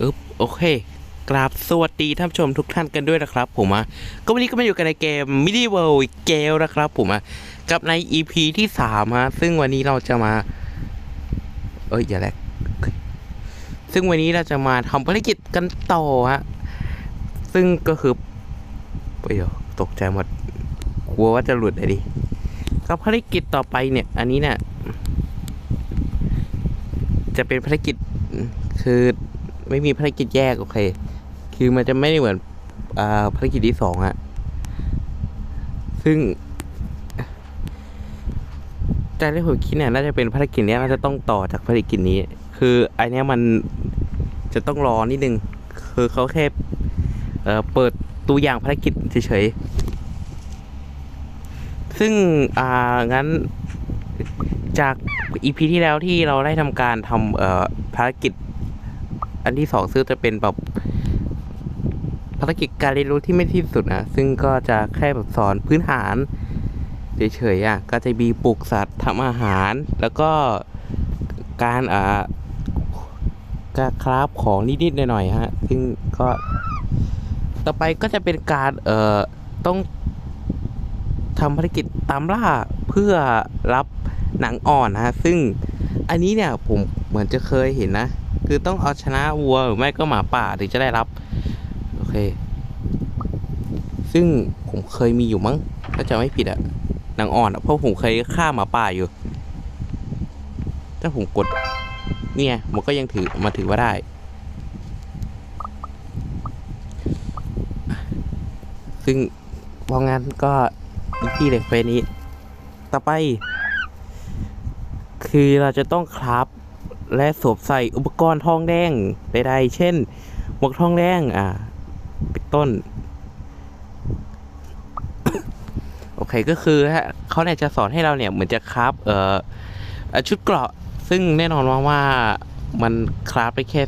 อึ๊บโอเคกราบสวัสดีท่านผู้ชมทุกท่านกันด้วยนะครับ ผมอะก็วันนี้ก็มาอยู่กันในเกม Medieval เกลนะครับ ผมอะกับใน EP ที่3ฮะซึ่งวันนี้เราจะมา เอ้ยอย่าแลกซึ่งวันนี้เราจะมาทำภารกิจกันต่อฮะซึ่งก็คือเดี๋ยวตกใจหมดกลัวว่าจะหลุดเลยดิก็ภารกิจต่อไปเนี่ย อันนี้เนี่ยจะเป็นภารกิจคือ ไม่มีภารกิจแยกโอเค คือมันจะไม่ได้เหมือนอ่าภารกิจที่สองอะซึ่งแต่ที่ผมคิดเนี่ยน่าจะเป็นภารกิจเนี้ยน่าจะต้องต่อจากภารกิจนี้ คือไอเนี้ยมันจะต้องรอนิดนึง คือเขาแค่เอ่อเปิดตัวอย่างภารกิจเฉยๆ ซึ่งอ่างั้นจากอีพีที่แล้วที่เราได้ทำการทำเอ่อภารกิจ นที่สองซึ่งจะเป็นแบบภารกิจการเรียนรู้ที่ไม่ที่สุดนะซึ่งก็จะแค่แบบสอนพื้นฐานเฉยๆอะก็จะมีปลูกสัตว์ทำอาหาร แล้วก็การอ่าการคราฟของนิดๆหน่อยๆฮะ ซึ่งก็ ต่อไปก็จะเป็นการเอ่อต้องทำภารกิจตามล่าเพื่อรับหนังอ่อนนะฮะ ซึ่งอันนี้เนี่ยผมเหมือนจะเคยเห็นนะ คือต้องเอาชนะวัวหรือไม่ก็หมาป่าถึงจะได้รับ โอเค ซึ่งผมเคยมีอยู่มั้ง ถ้าจะไม่ผิดอะหนังอ่อนอะเพราะผมเคยฆ่าหมาป่าอยู่ ถ้าผมกด เนี่ยมันก็ยังถือมาถือว่าได้ ซึ่งเพราะงั้นก็อีกที่เลยเฟสนี้ ต่อไป คือเราจะต้องคราฟ และสวมใส่อุปกรณ์ทองแดงใดๆเช่น หมวกทองแดงอ่าเป็นต้น โอเคก็คือฮะเขาเนี่ยจะสอนให้เราเนี่ยเหมือนจะคราฟเอ่อชุดเกราะ ซึ่งแน่นอนว่าว่ามันคราฟได้แค่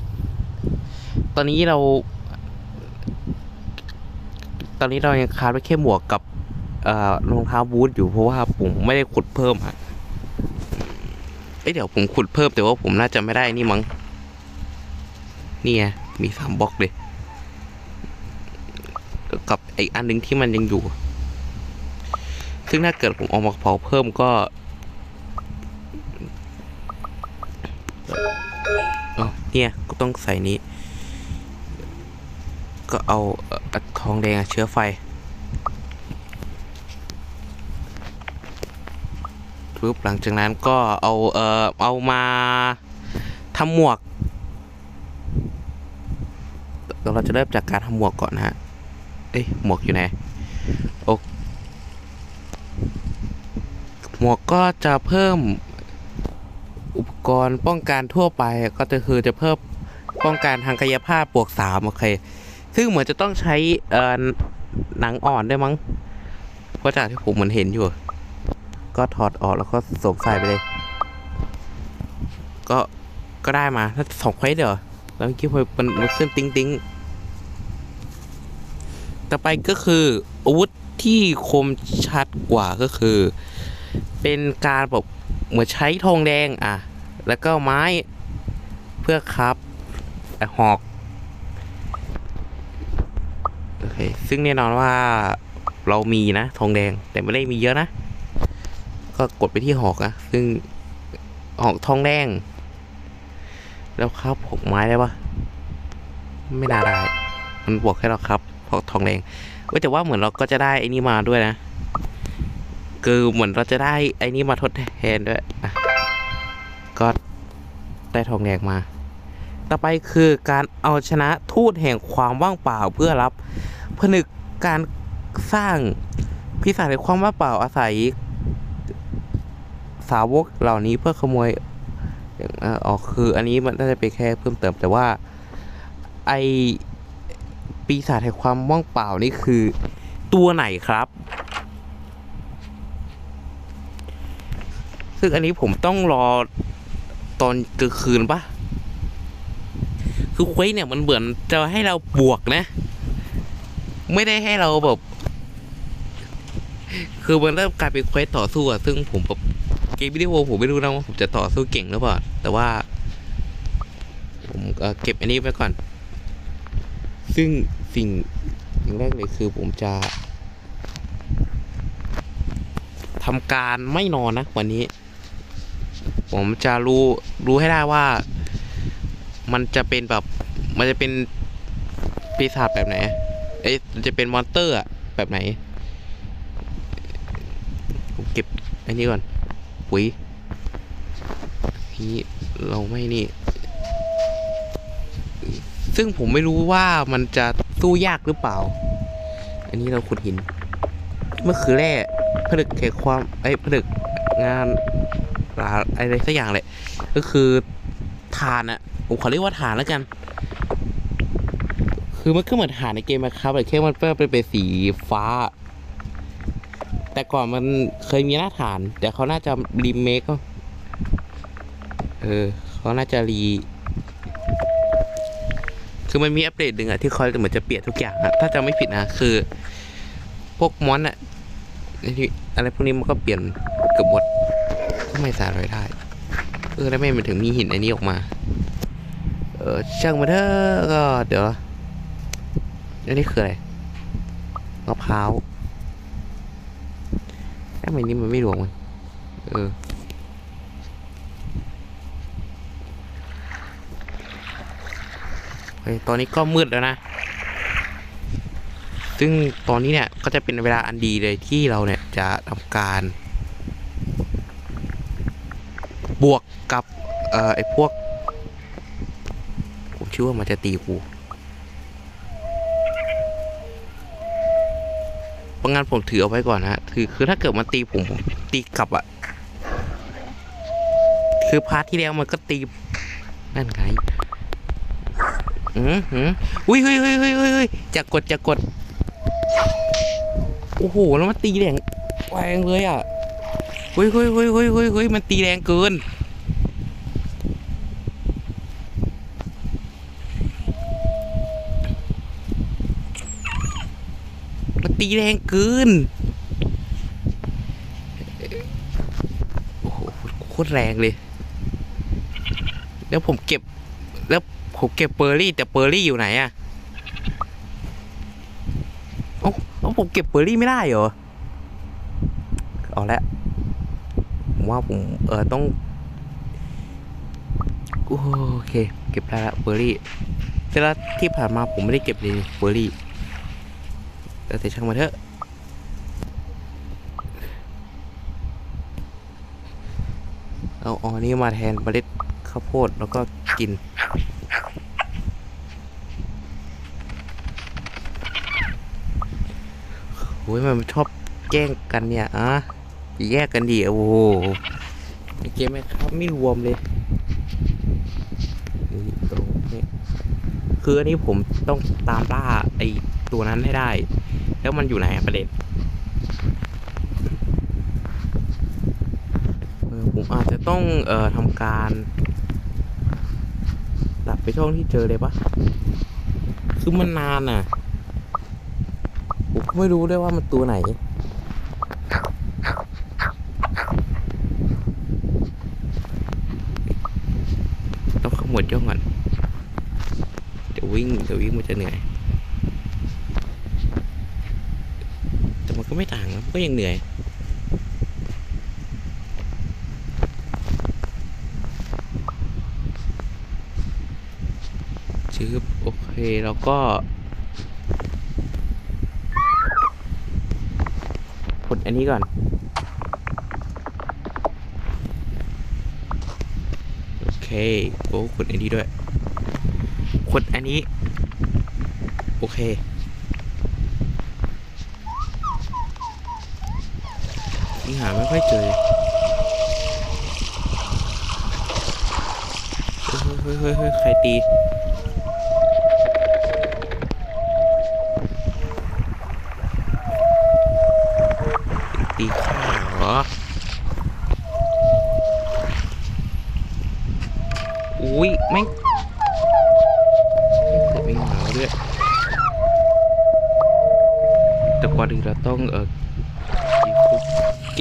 ตอนนี้เรา ตอนนี้เรายังคราฟได้แค่หมวกกับเอ่อรองเท้าบูทอยู่เพราะว่าผมไม่ได้ขุดเพิ่มฮะ เอ้ยเดี๋ยวผมขุดเพิ่มแต่ว่าผมน่าจะไม่ได้นี่มั้งนี่ไงมีสามบล็อกเลยกับไออันหนึงที่มันยังอยู่ ซึ่งถ้าเกิดผมเอามาเผาเพิ่มก็เออนี่ยก็ต้องใส่นี้ ก็เอาอ่อทองแดงเชื้อไฟ ปุ๊บหลังจากนั้นก็เอาเอ่อเอามาทำหมวก เราจะเริ่มจากการทำหมวกก่อนนะฮะเอ้ยหมวกอยู่ไหนโอ้หมวกก็จะเพิ่มอุปกรณ์ป้องกันทั่วไปก็จะคือจะเพิ่มป้องกันทางกายภาพบวกสามโอเค ซึ่งเหมือนจะต้องใช้เอ่อหนังอ่อนด้วยมั้งเพราะจากที่ผมเหมือนเห็นอยู่ ก็ถอดออกแล้วก็สวมใส่ไปเลย ก็ก็ได้มาถ้าสองเควสเดี๋ยวแล้วเมื่อกี้มันมันขึ้นติ้งติ้งต่อไปก็คืออาวุธที่คมชัดกว่าก็คือ เป็นการแบบเหมือนใช้ทองแดงอะ แล้วก็ไม้เพื่อครับหอกโอเคซึ่งแน่นอนว่าเรามีนะทองแดงแต่ไม่ได้มีเยอะนะ ก็กดไปที่หอกนะซึ่งหอกทองแดง แล้วครับหกไม้ได้ปะไม่น่าได้มันบอกให้เราครับหอกทองแดงเว้ยแต่ว่าเหมือนเราก็จะได้ไอ้นี่มาด้วยนะคือเหมือนเราจะได้ไอ้นี่มาทดแทนด้วยอะก็ได้ทองแดงมา ต่อไปคือการเอาชนะทูตแห่งความว่างเปล่าเพื่อรับผนึกการสร้างพิศาจแห่งความว่างเปล่าอาศัย สาวกเหล่านี้เพื่อขโมยอย่างเอ่ออ๋อคืออันนี้มันน่าจะเป็นแค่เพิ่มเติมแต่ว่าไอปีศาจแห่งความว่างเปล่านี่คือตัวไหนครับ ซึ่งอันนี้ผมต้องรอตอนกลางคืนปะคือเควสเนี่ยมันเหมือนจะให้เราบวกนะ ไม่ได้ให้เราแบบ คือมันเริ่มกลายเป็นเควสต่อสู้อะซึ่งผมแบบ กมวิดีโอผมไม่รู้นะว่าผมจะต่อสู้เก่งหรือเปล่าแต่ว่า ผมเก็บอันนี้ไว้ก่อน ซึ่งสิ่งอย่างแรกเลยคือผมจะทำการไม่นอนนะวันนี้ ผมจะรู้รู้ให้ได้ว่า มันจะเป็นแบบ มันจะเป็นปีศาจแบบไหนเอ้ยมันจะเป็นมอนเตอร์อะแบบไหนผมเก็บอันนี้ก่อน ปุ๋ยนี่เราไม่นี่ ซึ่งผมไม่รู้ว่ามันจะสู้ยากหรือเปล่า อันนี้เราขุดหินเมื่อคือแร่ผลึกแห่งความไอ้ผลึกงานอะไรสักอย่างแหละก็คือฐานอะผมขอเรียกว่าฐานแล้วกัน คือมันก็เหมือนฐานในเกมนะครับแต่แค่มันเป็นเป็นสีฟ้า แต่ก่อนมันเคยมีหน้าฐาน แต่เขาน่าจะรีเมคก็เออเขาน่าจะรี คือมันมีอัปเดตหนึ่งอะที่เขาเหมือนจะเปลี่ยนทุกอย่างอะถ้าจะไม่ผิดนะคือ พวกมอนอะอะไรพวกนี้มันก็เปลี่ยนเกือบหมดก็ไม่สามารถได้เออแล้วไม่มันถึงมีหินอันนี้ออกมา เออช่างมาเถอะก็เดี๋ยวอันนี้คืออะไรมะพร้าว ไมนี่มันไม่รวมมันเออเฮ้ยตอนนี้ก็มืดแล้วนะ ซึ่งตอนนี้เนี่ยก็จะเป็นเวลาอันดีเลยที่เราเนี่ยจะทำการ บวกกับ เอ่อไอ้พวกผมเชื่อว่ามันจะตีกู เพราะงั้นผมถือเอาไว้ก่อนนะคือคือถ้าเกิดมันตีผมผมตีกลับอะคือพาร์ทที่แล้วมันก็ตีนั่นไงอืมอืมอุ้ยเฮ้ยเฮ้ยเฮ้ยเฮ้ยจะกดจะกดโอ้โหแล้วมันตีแรงแรงเลยอะเฮ้ยเฮ้ยเฮ้ยเฮ้ยเฮ้ยเฮ้ยมันตีแรงเกิน ตีแรงเกินโอ้โหโคตรแรงเลย แล้วผมเก็บ แล้วผมเก็บเบอร์รี่ แต่เบอร์รี่อยู่ไหนอะเอ้าเอ้ผมเก็บเบอร์รี่ไม่ได้เหรอเอาละผมว่าผมเออต้องโอเค เก็บได้ละเบอร์รี่แต่ละที่ผ่านมาผมไม่ได้เก็บเลยเบอร์รี่ แต่แต่ช่างมาเถอะเอาอาอันนี้มาแทนเมล็ดข้าวโพดแล้วก็กิน โอ้ยมันชอบแกล้งกันเนี่ยอะแยกกันดิโอ้โหเกมไหมครับไม่รวมเลยนี่ตรงนี้คืออันนี้ผมต้องตามล่าไอ้ตัวนั้นให้ได้ แล้วมันอยู่ไหนประเด็นผมอาจจะต้องเอ่อทำการ ตัดไปช่องที่เจอเลยปะคือมันนานอะผมก็ไม่รู้ด้วยว่ามันตัวไหนต้องขมวดย่องก่อน เดี๋ยววิ่ง เดี๋ยววิ่งมันจะเหนื่อย แต่มันก็ ไม่ต่างนะมันก็ยังเหนื่อย ชืบโอเค แล้วก็กดอันนี้ก่อนโอเคโอ้กดอันนี้ด้วยกดอันนี้ โอเคี่หาไม่ค่อยเจอเฮ้ยเฮ้ยเฮ้ยเฮ้ยใครตี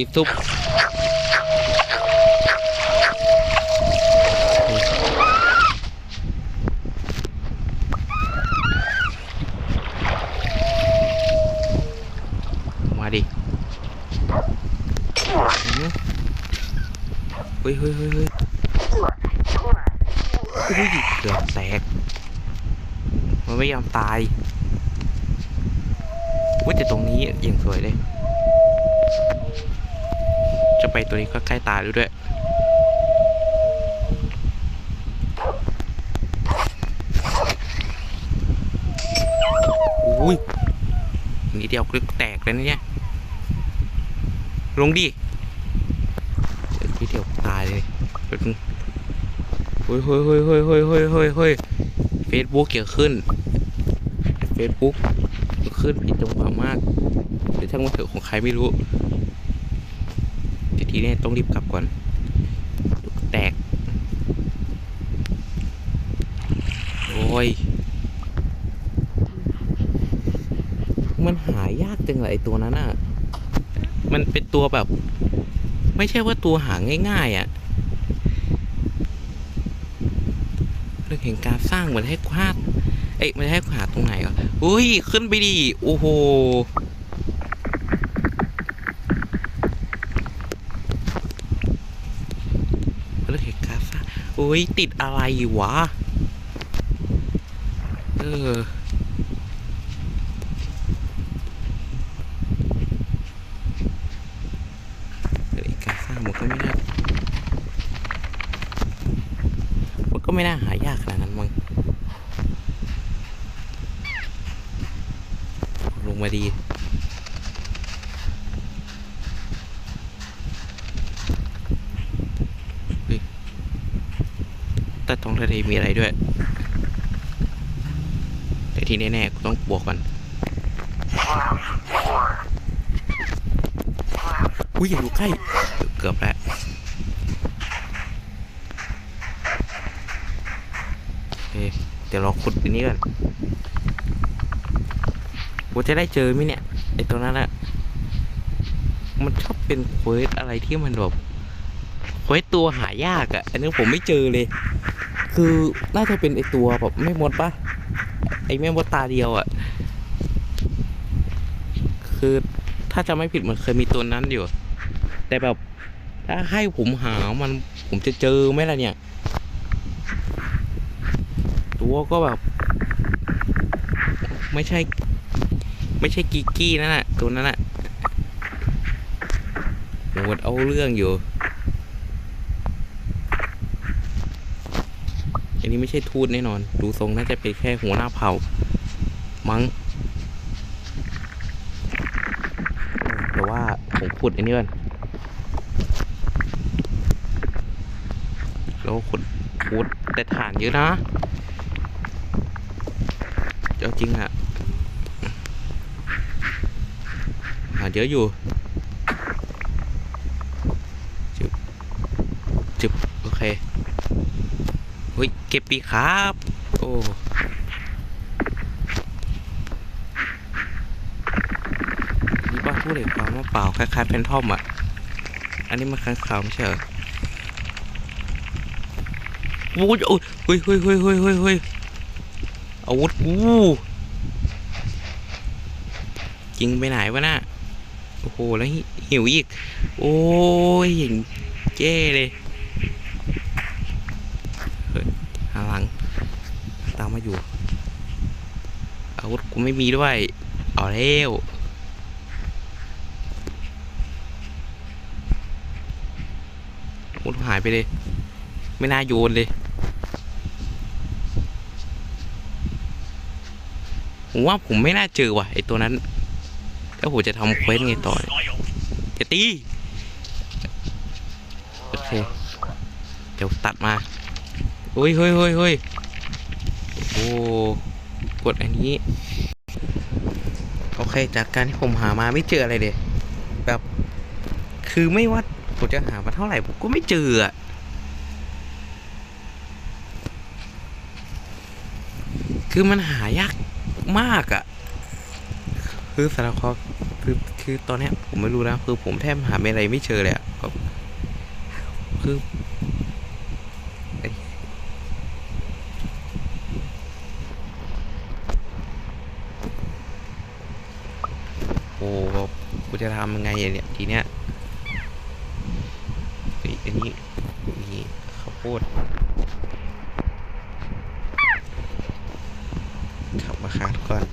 อีกทุบมาดิเฮ้ยเฮ้ยเฮ้ยเฮ้ยเกือบแตก มันไม่ยอมตายว่าแต่ตรงนี้อย่างสวยเลย ตัวนี้ก็ใกล้ตายแล้วด้วยอุ้ยนี่เดียวกลึกแตกเลยนะเนี่ย ลงดิเดี๋ยวทีเดียวตายเลยเดี๋ยวนึงเฮ้ยเฮ้ยเฮ้ยเฮ้ยเฮ้ยเฮ้ยเฮ้ยเฮ้ยเฟซบุ๊กเกี่ยวขึ้นเฟซบุ๊กเกี่ยวขึ้นผิดจังหวะมากเดี๋ยวช่างมันเถอะของใครไม่รู้เดี๋ยว ทีนี้ต้องรีบกลับก่อนแตก โอ้ย มันหายากจังเลยไอตัวนั้นอะ มันเป็นตัวแบบ ไม่ใช่ว่าตัวหาง่าย ๆอะเรื่องแห่งการสร้างเหมือนให้ควาด เอ้ยมันให้หาตรงไหนอะอุ้ย ขึ้นไปดิ โอ้โห เรื่องแห่งการ สร้ย ติดอะไรวะ เออ การสร้างมันก็ไม่น่า มันก็ไม่น่าหายากขนาดนั้นมั้ง ลงมาดี เฮ้ยแต่ท้องทะเลมีอะไรด้วย แต่ที่แน่ๆกูต้องบวกก่อนอุ้ยอย่าอยู่ใกล้ เกือบแล้วเดี๋ยวเราขุดอันนี้ก่อนว่าจะได้เจอไหมเนี่ยไอตัวนั้นอะมันชอบเป็นเควสอะไรที่มันแบบเควสตัวหายากอะอันนี้ผมไม่เจอเลย คือน่าจะเป็นไอตัวแบบไม่มดปะไอแม่มดตาเดียวอะคือถ้าจะไม่ผิดมันเคยมีตัวนั้นอยู่ แต่แบบถ้าให้ผมหามันผมจะเจอไหมล่ะเนี่ย ตัวก็แบบ ไม่ใช่ ไม่ใช่กิกกี้นั่นแหะตัวนั้นแหะโหดเอาเรื่องอยู่ นนี้ไม่ใช่ทูตแน่นอน ดูทรงน่าจะเป็นแค่หัวหน้าเผ่า มั้ง แต่ว่าผมขุดอันนี้ก่อนแล้วขุดขุดแต่ฐานเยอะนะเอาจริงอะฐาเยอะอยู่จึบจึบโอเค เก็บปีครับ โอ้นี่บ้าพูดเลยความว่าเปล่าคล้ายๆเป็นทอมอะ อันนี้มันค้างคาวไม่ใช่เหรอโอ้ยโอ้ยเฮ้ยเฮ้ยเฮ้ยเฮ้ยเฮ้ยเฮ้ยอาวุธกูจริงไปไหนวะน่ะโอ้โห แล้วหิวอีก โอ้ยอย่างเจ้เลยเฮ้ยหาหลัง ตามมาอยู่ อาวุธกู ไม่มีด้วย เอาแล้วอาวุธหายไปเลย ไม่น่าโยนเลย ผมว่าผมไม่น่าเจอว่ะไอตัวนั้น แล้วผมจะทำเควสไงต่อจะตี โอเค เดี๋ยวตัดมาเฮ้ยเฮ้ยเฮ้ยเฮ้ยโอ้ กดอันนี้โอเคจากการที่ผมหามาไม่เจออะไรเลยแบบคือไม่ว่าผมจะหามาเท่าไหร่ผมก็ไม่เจออะคือมันหายากมากอะคือสารคอคือคือตอนนี้ผมไม่รู้นะคือผมแทบหาอะไรไม่เจอเลยอะคือโอ้กูจะทำยังไงเนี่ยทีเนี้ยเฮ้ยอันนี้ ก่อน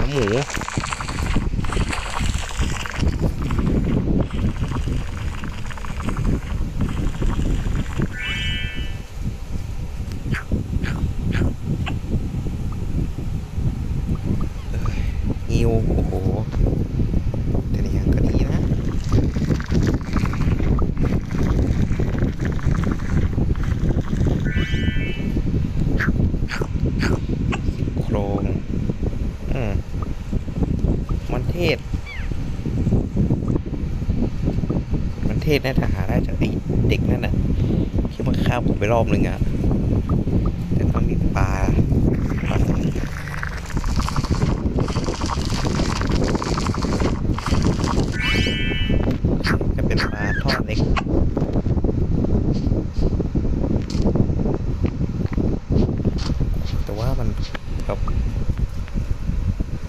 อันนี้ น้ำหมู งิวโอ้โห แต่นี่ยังก็ดีนะ โครง อืม มันเทศ มันเท ศน่าจะหาได้จากไอ้เด็กนั่นน่ะที่มันฆ่าผมไปรอบนึงอะแต่ต้องมีปลาปลาจะเป็นปลาทอดเล็กแต่ว่ามันแบบ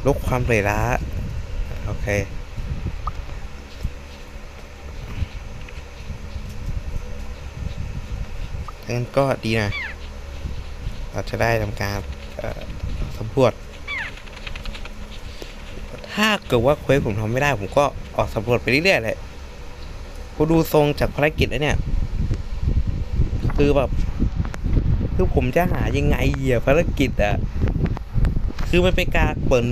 ลดความเหนื่อยล้า โอเค งั้นก็ดีนะ เราจะได้ทำการสำรวจ ถ้าเกิดว่าเควสผมทำไม่ได้ ผมก็ออกสำรวจไปเรื่อยๆเลยกูดูทรงจากภารกิจแล้วเนี่ย คือแบบ คือผมจะหายังไงเหยียภารกิจอะ คือมันเป็นการเปิด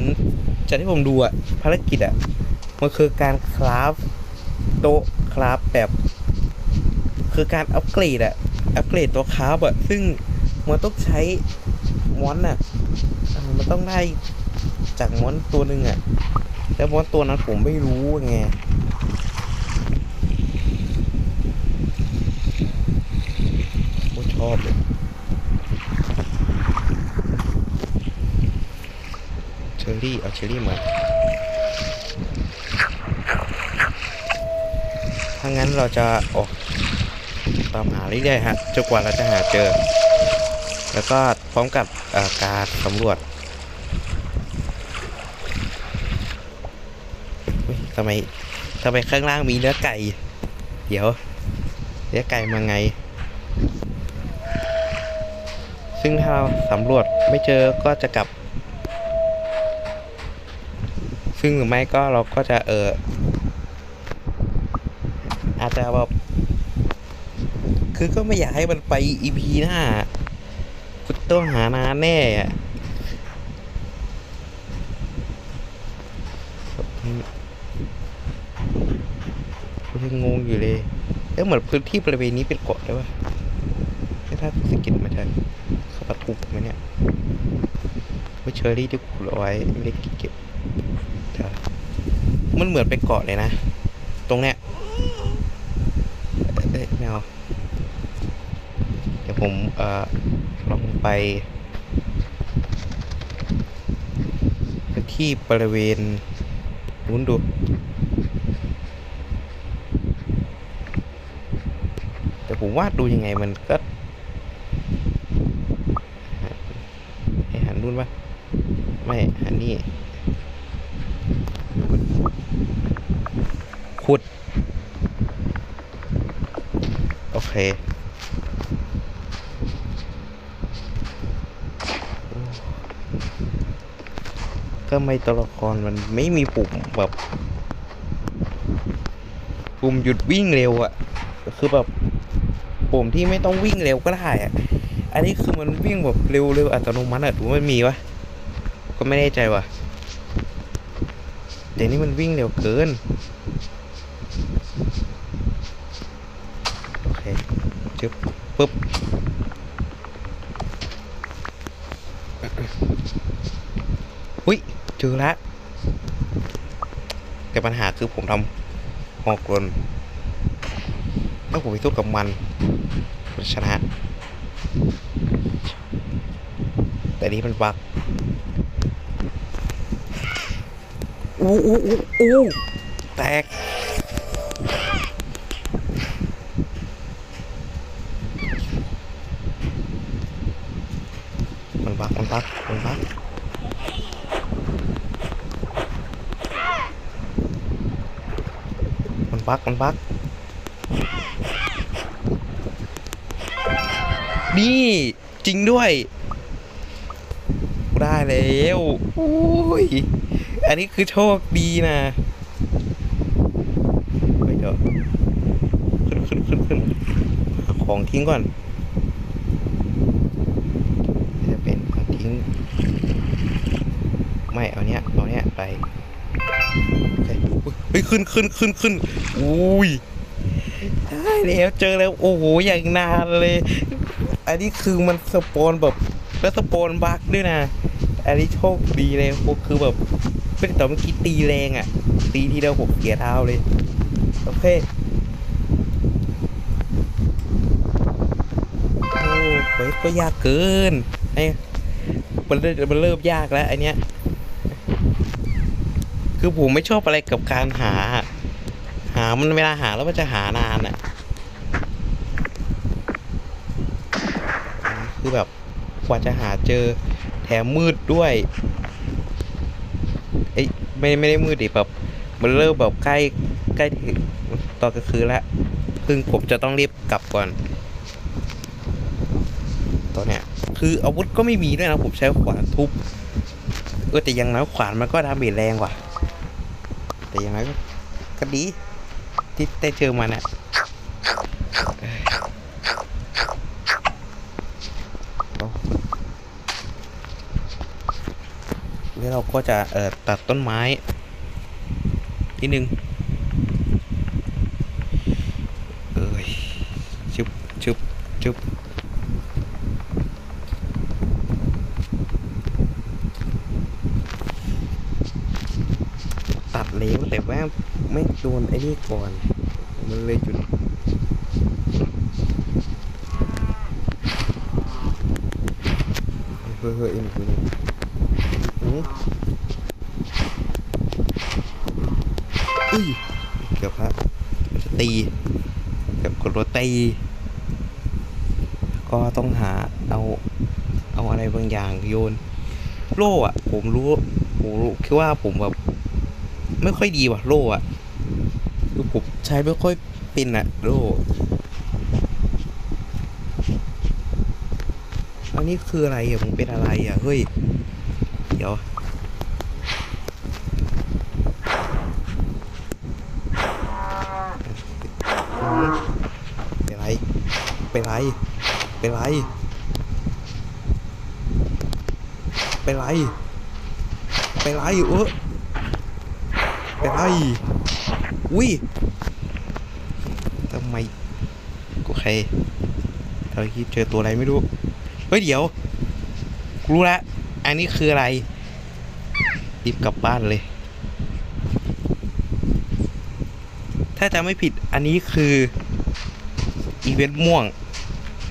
จากที่ผมดูอะภารกิจอะมันคือการคราฟโต๊ะคราฟแบบ คือการอัปเกรดอะ อัปเกรดตัวคราฟอะซึ่งมันต้องใช้มอนอะอ่ามันต้องได้จากมอนตัวหนึ่งอะแล้วมอนตัวนั้นผมไม่รู้ไงโคตรชอบเลยเชอรี่เอาเชอรี่มาถ้างั้นเราจะออก ตามหาเรื่อยๆฮะจนกว่าเราจะหาเจอ แล้วก็พร้อมกับการสำรวจทำไมทำไมข้างล่างมีเนื้อไก่ เดี๋ยว เนื้อไก่มาไง ซึ่งถ้าเราสำรวจไม่เจอก็จะกลับ ซึ่งหรือไม่ก็เราก็จะเอออาจจะแบบ คือก็ไม่อยากให้มันไปอีพีหน้ากูต้องหานานแน่อะกูยังงงอยู่เลยเอ๊ะเหมือนพื้นที่บริเวณนี้เป็นเกาะได้ปะเอ๊ะถ้าสกินมาจากเขาประทุกไหมเนี่ยไม่เชอรี่ที่ขุดเอาไว้ไม่ได้เก็บมันเหมือนเป็นเกาะเลยนะ ตรงเนี้ยไม่เอาเดี๋ยว ผมเอ่อลองไปที่บริเวณนู้นดู แต่ผมว่าดูยังไงมันก็ให้หันนู่นปะไม่หันนี่ขุด โอเค ก็ไม่ตัวละครมันไม่มีปุ่มแบบปุ่มหยุดวิ่งเร็วอะคือแบบปุ่มที่ไม่ต้องวิ่งเร็วก็ได้อะอันนี้คือมันวิ่งแบบเร็วเร็วอัตโนมัติอะถูกมันมีวะก็ไม่แน่ใจว่ะแต่นี่มันวิ่งเร็วเกิน โอเคจึ๊บปึ๊บ อุ้ยเจอแล้วแต่ปัญหาคือผมทำหอกลนถ้าผมไปสู้กับมันมันชนะ แต่นี้มันบักอู้อู้อู้อู้แตกมันบักมันบักมันบักมัน บักมันบักนี่ จริงด้วย ได้แล้วอุ้ยอันนี้คือโชคดีนะไปเถอะขึ้นขึ้นขึ้นขึ้นของทิ้งก่อน จะเป็นของทิ้ง ไม่เอาเนี้ย เอาเนี้ยไปโอเคเฮ้ยขึ้นขึ้นขึ้นขึ้นอุ้ยได้แล้วเจอแล้วโอ้โหอย่างนานเลย อันนี้คือมันสปอนแบบแล้วสปอนบักด้วยนะ อันนี้โชคดีเลยโอ้คือแบบเป็นต่เมื่อกี้ตีแรงอะ่ะ ตีทีเดียวผมเสียเท้าเลย โอเคโอ้เฮ้ยก็ยากเกินไอ้มันเริ่มมันเริ่มยากแล้วไอเนี้ย คือผมไม่ชอบอะไรกับการหา หามันเวลาหาแล้วมันจะหานานอะ่ะคือแบบกว่าจะหาเจอแถมมืดด้วยเอ้ยไม่ไม่ได้มืดดิแบบมันเริ่มแบบใกล้ใกล้ถึงตอนกลางคืนแล้วซึ่งผมจะต้องรีบกลับก่อนตอนเนี้ยคืออาวุธก็ไม่มีด้วยนะผมใช้ขวานทุบเออแต่ยังน้อยขวานมันก็ดาเมจแรงกว่า แต่อยังไงก็ก็ดี ที่ได้เจอมันอะแล้วเราก็จะเอ่อตัดต้นไม้ทีหนึ่งเอ้ยชึบชึบชึบตัดเล้วแต่ว่า ไม่โดนไอ้นี่ก่อน มันเลยจุดเฮ้ยเฮ้ยเอ็มคือหืมอุ้ยเกือบละจะตีเกือบกดรถตี ก็ต้องหาเอาเอาอะไรบางอย่างโยน โล่อะผมรู้ผมรู้คิดว่าผมแบบไม่ค่อยดีว่ะโล่อะ คือผมใช้ไม่ค่อยเป็นอะโลอันนี้คืออะไรอะมึงเป็นอะไรอะ เฮ้ย เดี๋ยว เป็นไร เป็นไร เป็นไร เป็นไร เป็นไรเออเป็นไร อุ้ยทำไมโอเคเราคิดเจอตัวอะไรไม่รู้ เฮ้ยเดี๋ยวกูรู้ล้วอันนี้คืออะไรรีบกลับบ้านเลย ถ้าจะไม่ผิดอันนี้คืออีเวนต์ม่วง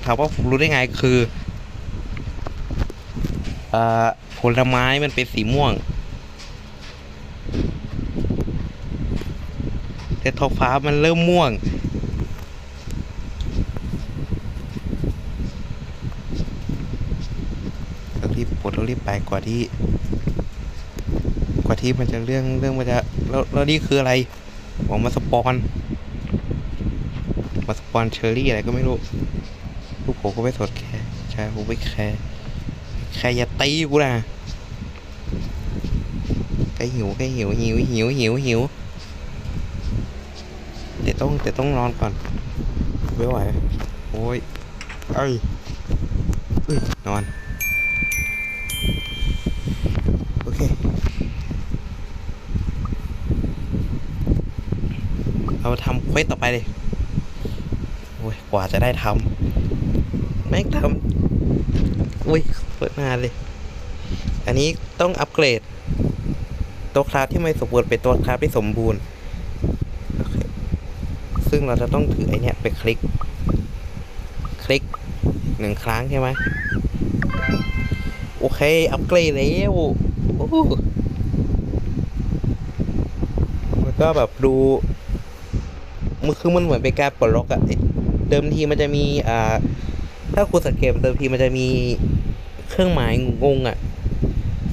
ถามว่าผมรู้ได้ไงคืออผลไม้มันเป็นสีม่วง แต่ท้องฟ้ามันเริ่มม่วงต้องรีบปลดต้องรีบไปกว่าที่ กว่าที่มันจะเรื่องเรื่องมันจะแล้วแล้วนี่คืออะไรบอกมาสปอนมาสปอนเชอรี่อะไรก็ไม่รู้ลูกผมก็ไม่สดแคร์ใช่ผมไม่แคร์แคร์อย่าตีกูนะใกล้หิวใกล้หิวหิวหิวหิวหิว ต่ต้องแต่ต้องนอนก่อนไม่ไหวโอ้ยเอ้ยเอ้ยนอน โอเค เราทำเควสต่อไปเลยโอ้ยกว่าจะได้ทำแม่งทำอุ้ย เปิดนานเลย อันนี้ต้องอัปเกรด ตัวคราฟที่ไม่สมบูรณ์เป็นตัวคราฟที่สมบูรณ์ ซึ่งเราจะต้องถือไอเนี้ยไปคลิก คลิกหนึ่งครั้งใช่ไหมโอเค อัปเกรดแล้วโอ้โหแล้วก็แบบดูมันคือมันเหมือนเป็นการปลดล็อกอะเดิมทีมันจะมีอ่าถ้าคุณสังเกตเดิมทีมันจะมีเครื่องหมายงงอะ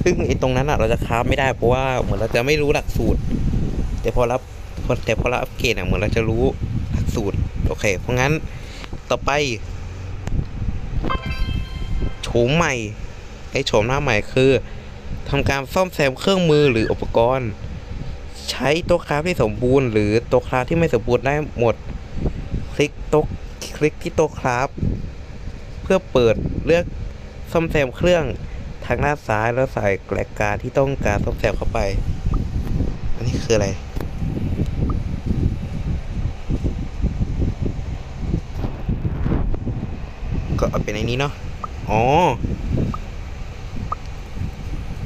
ซึ่งไอ้ตรงนั้นอะเราจะค้าไม่ได้เพราะว่าเหมือนเราจะไม่รู้หลักสูตร แต่พอรับแต่พอเราอัปเกรดอะเหมือนเราจะรู้ สูตร โอเค เพราะงั้นต่อไปมใหม่ไอ้โฉมหน้าใหม่คือทำการซ่อมแซมเครื่องมือหรืออุปกรณ์ ใช้โต๊ะคราฟที่สมบูรณ์หรือโต๊ะคราฟที่ไม่สมบูรณ์ได้หมด คลิกโต๊ะคลิกที่โต๊ะคราฟเพื่อเปิดเลือกซ่อมแซมเครื่องทางด้านซ้ายแล้วใส่แกลกการที่ต้องการซ่อมแซมเข้าไป อันนี้คืออะไร ก็เอาเป็นอ้นี้เนาะอ๋อ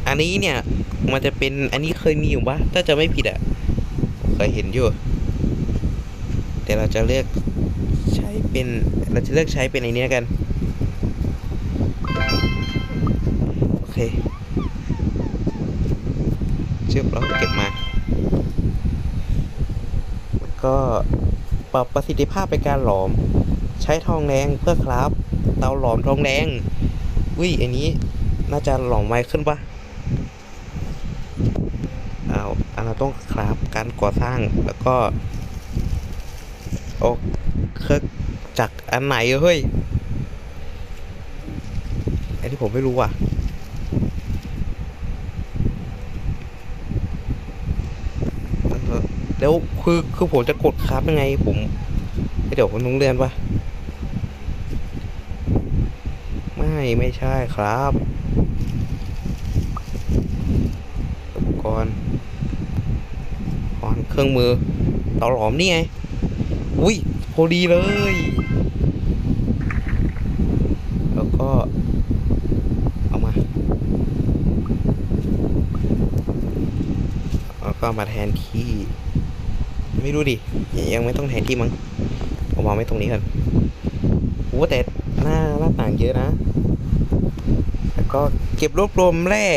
อันนี้เนี่ย มันจะเป็นอันนี้เคยมีอยู่ปะถ้าจะไม่ผิดอะเคยเห็นอยู่แต่เราจะเลือกใช้เป็นเราจะเลือกใช้เป็นไอเนี้กัน โอเคเชือกแล้วก็เก็บมาแล้วก็ปรับประสิทธิภาพในการหลอม ใช้ทองแดงเพื่อครับ เตาหลอมทองแดงอุ้ยอันนี้น่าจะหลอมไวขึ้นปะเอาอันเราต้องครับการก่อสร้างแล้วก็โอ้เครื่องจากรอันไหนเฮ้ยอันที่ผมไม่รู้อะเออแล้วคือคือผมจะกดครับยังไงผมเอ้ยเดี๋ยวผมต้องเรียนปะ ไม่ใช่ครับอุปกรณ์กรณ์เครื่องมือเตาหลอมนี่ไง อุ้ยพอดีเลย แล้วก็ เอามาแล้วก็มาแทนที่ ไม่รู้ดิ ยังไม่ต้องแทนที่มั้งเอาวาไว้ตรงนี้ก่อนโอ้แต่ หน้าหน้าต่างเยอะนะ แล้วก็เก็บรวบรวมแร่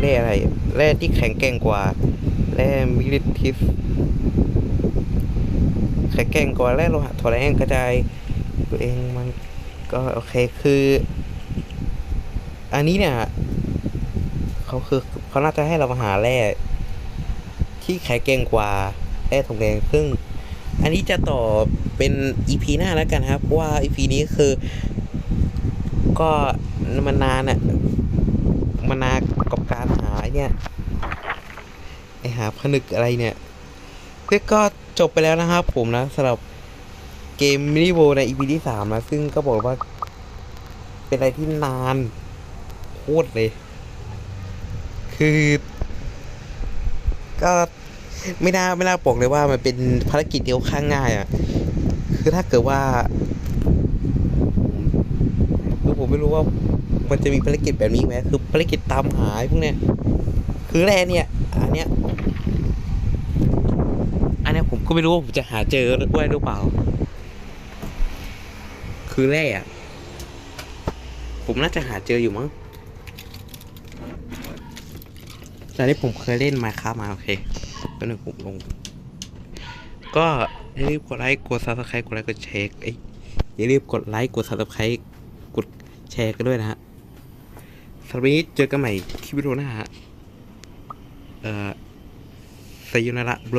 แร่อะไรแร่ที่แข็งแกร่งกว่าแร่มิลิทิสแข็งแกร่งกว่าแร่โลหะทอแรงกระจายตัวเองมันก็โอเคคือ อันนี้เนี่ยเขาคือเขาน่าจะให้เรามาหาแร่ที่แข็งแกร่งกว่าแร่ทองแดงซึ่ง อันนี้จะต่อเป็นอีพีหน้าแล้วกันครับ ว่าอีพีนี้คือ ก็มันนานอะมันนานกับการหาเนี่ยไอหาผนึกอะไรเนี่ยเพื่อก็จบไปแล้วนะครับผมนะสำหรับเกมมินิโวในอีพีที่สามนะ ซึ่งก็บอกว่า เป็นอะไรที่นานโคตรเลย คือก็ ไม่น่าไม่น่าบอกเลยว่ามันเป็นภารกิจเดียวข้างง่ายอะ่ะคือถ้าเกิดว่าคือผมไม่รู้ว่ามันจะมีภารกิจแบบนี้ไหมคือภารกิจตามหาไอ้พวกเนี้ยคือแร่เนี่ยอันเนี้ยอันเนี้ยผมก็ไม่รู้ว่าผมจะหาเจอด้วยหรือเปล่า คือแร่อะผมน่าจะหาเจออยู่มั้งแต่ที่ผมเคยเล่นมาครับมาโอเค ก็หนึ่งผมลง ก็อย่าลืมกดไลค์กดซับสไครต์กดไลค์กดแชร์ไอ้ยอย่าลืมกดไลค์กดซับสไครต์กดแชร์กันด้วยนะฮะสำหรับวันนี้เจอกันใหม่คลิปวิดีโอหน้าฮะเอ่อสยุนาระบล